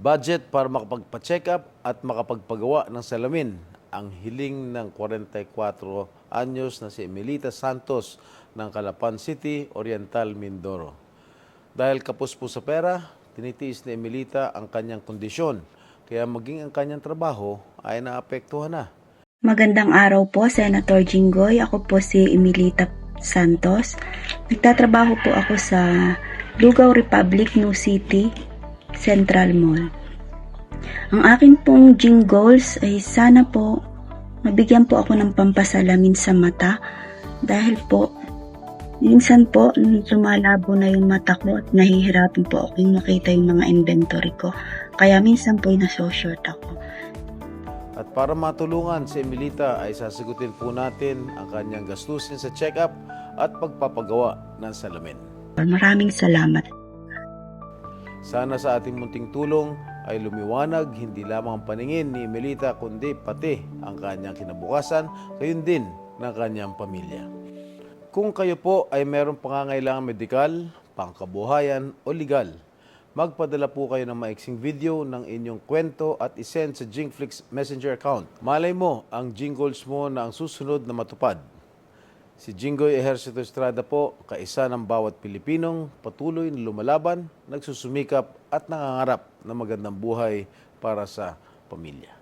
Budget para makapagpa-check up at makapagpagawa ng salamin ang hiling ng 44 anyos na si Emilita Santos ng Calapan City, Oriental, Mindoro. Dahil kapos po sa pera, tinitiis ni Emilita ang kanyang kondisyon, kaya maging ang kanyang trabaho ay naapektuhan na. Magandang araw po, Senator Jinggoy. Ako po si Emilita Santos. Nagtatrabaho po ako sa Lugaw Republic, New City, Central Mall. Ang akin pong Jing goals ay sana po mabigyan po ako ng pampasalamin sa mata dahil po minsan po lumalabo na yung mata ko at nahihirapan po akong makita yung mga inventory ko. Kaya minsan po nasushort ako. At para matulungan si Emilita ay sasagutin po natin ang kanyang gastusin sa check-up at pagpapagawa ng salamin. Maraming salamat. Sana sa ating munting tulong ay lumiwanag hindi lamang ang paningin ni Melita kundi pati ang kanyang kinabukasan, gayon din ng kanyang pamilya. Kung kayo po ay mayroong pangangailangan medikal, pangkabuhayan o legal, magpadala po kayo ng maiksing video ng inyong kwento at isend sa Jingflix Messenger account. Malay mo ang jingles mo na ang susunod na matupad. Si Jinggoy Ejercito Estrada po, kaisa ng bawat Pilipinong patuloy na lumalaban, nagsusumikap at nangangarap na magandang buhay para sa pamilya.